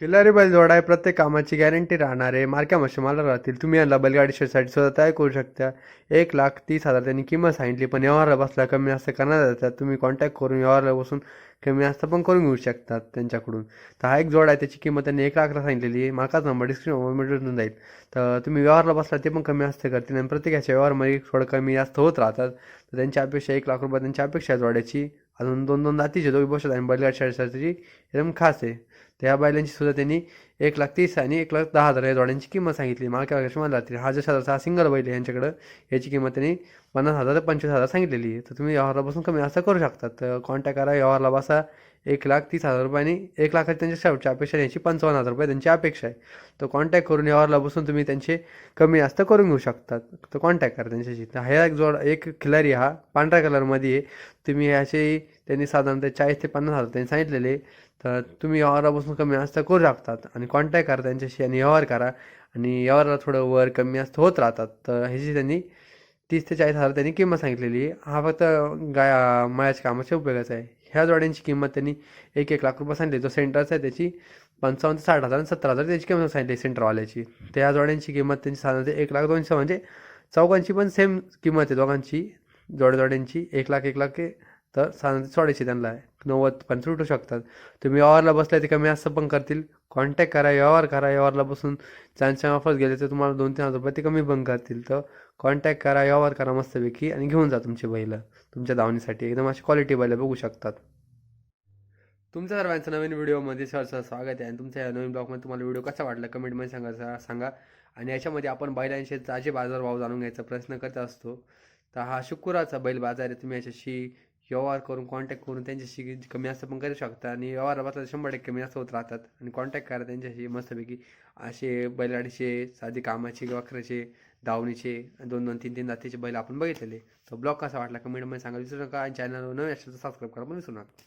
किल्लारी बैलजोडा आहे प्रत्येक कामाची गॅरंटी राहणार आहे. मार्क्या मशमाला राहतील. तुम्ही यांना बैलगाडी शेडसाठी सुद्धा तयार करू शकता. एक लाख तीस हजार त्यांनी किंमत सांगितली पण व्यवहारला बसला कमी जास्त करण्यात जातात तुम्ही कॉन्टॅक्ट करून व्यवहारला बसून कमी जास्त पण करून घेऊ शकतात त्यांच्याकडून. तर हा एक जोड आहे त्याची किंमत त्यांनी एक लाखला सांगितलेली आहे. माकाच नंबर डिस्क्रिप्शन जाईल. तर तुम्ही व्यवहारला बसला ते पण कमी जास्त करतील आणि प्रत्येकाच्या व्यवहारमध्ये थोडं कमी जास्त होत राहतात. तर त्यांची अपेक्षा एक लाख रुपये त्यांची अपेक्षा आहे जोड्याची अजून दोन दोन जातीचे दोघी बसत आणि बैलगाडी शेडसाठी एकदम खास आहे. त्या बैलांची सुद्धा त्यांनी एक लाख तीस आणि एक लाख दहा हजार या जोड्यांची किंमत सांगितली. मार्केट वर्षी मला हा जसा हा सिंगल बैल आहे यांच्याकडं याची किंमत त्यांनी पन्नास हजार ते पंचवीस हजार सांगितलेली आहे. तर तुम्ही व्यवहारला बसून कमी असं करू शकतात. तर कॉन्टॅक्ट करा व्यवहारला बसा. एक लाख तीस हजार रुपये आणि एक लाखाची त्यांच्या शेवटची अपेक्षा यांची पंचावन्न हजार रुपये त्यांची अपेक्षा आहे. तर कॉन्टॅक्ट करून व्यवहारला बसून तुम्ही त्यांचे कमी जास्त करून घेऊ शकतात. तर कॉन्टॅक्ट करा त्यांच्याशी. तर ह्या एक जोड एक खिलारी हा. पांढऱ्या कलरमध्ये आहे. तुम्ही ह्याचे त्यांनी साधारणतः चाळीस ते पन्नास हजार त्यांनी सांगितलेले तर तुम्ही व्यवहारापासून कमी जास्त करू शकतात. आणि कॉन्टॅक्ट करा त्यांच्याशी आणि व्यवहार करा. आणि व्यवहाराला थोडं वर कमी जास्त होत राहतात. तर ह्याची त्यांनी तीस ते चाळीस हजार त्यांनी किंमत सांगितलेली. आहे हा फक्त गाया मायाच्या कामाच्या उपयोगाचा आहे. ह्या जोड्यांची किंमत त्यांनी एक एक लाख रुपये सांगितली. जो सेंटरचा आहे त्याची पंचावन्न ते साठ हजार आणि सत्तर हजार त्याची किंमत सांगितली सेंटरवाल्याची त्या जोड्यांची किंमत त्यांची साधारणतः एक लाख दोनशे म्हणजे चौघांची पण सेम किंमत आहे दोघांची. जोड्या जोड्यांची एक लाख एक लाख तर साधारणतः सोडायची त्यांना. नव्वद पण सुटू शकतात. तुम्ही व्यवहारला बसल्या ते कमी असं पण करतील. कॉन्टॅक्ट करा व्यवहार करा. व्यवहारला बसून चांगल्या ऑफर्स गेले तर तुम्हाला दोन तीन हजार रुपये ते कमी पण करतील. तर कॉन्टॅक्ट करा व्यवहार करा मस्तपैकी आणि घेऊन जा तुमची बैल. तुमच्या धावणीसाठी. एकदम अशी क्वालिटी बैल बघू शकतात. तुमच्या सर्वांचं नवीन व्हिडिओमध्ये सरसर स्वागत आहे आणि तुमच्या या नवीन ब्लॉगमध्ये तुम्हाला व्हिडिओ कसा वाटला कमेंटमध्ये सांगा सांगा. आणि याच्यामध्ये आपण बैलांचे ताजे बाजारभाव जाणून घ्यायचा प्रयत्न करत असतो. तर हा शुक्रवारचा बैल बाजार आहे. तुम्ही याच्याशी व्यवहार करून कॉन्टॅक्ट करून त्यांच्याशी कमी जास्त पण करू शकता. आणि व्यवहार बसला शंभर टक्के कमी जास्त होत राहतात. आणि कॉन्टॅक्ट करा त्यांच्याशी मस्तपैकी. असे बैलाडीचे साधे कामाचे वखराचे धावणीचे दोन दोन तीन तीन जातीचे बैल आपण बघितलेले. तर ब्लॉग कसा वाटला कमेंटमध्ये सांगा. विसरू नका. आणि चॅनलवर नवीन असेल तर सबस्क्राईब करा. पण विसरू नका.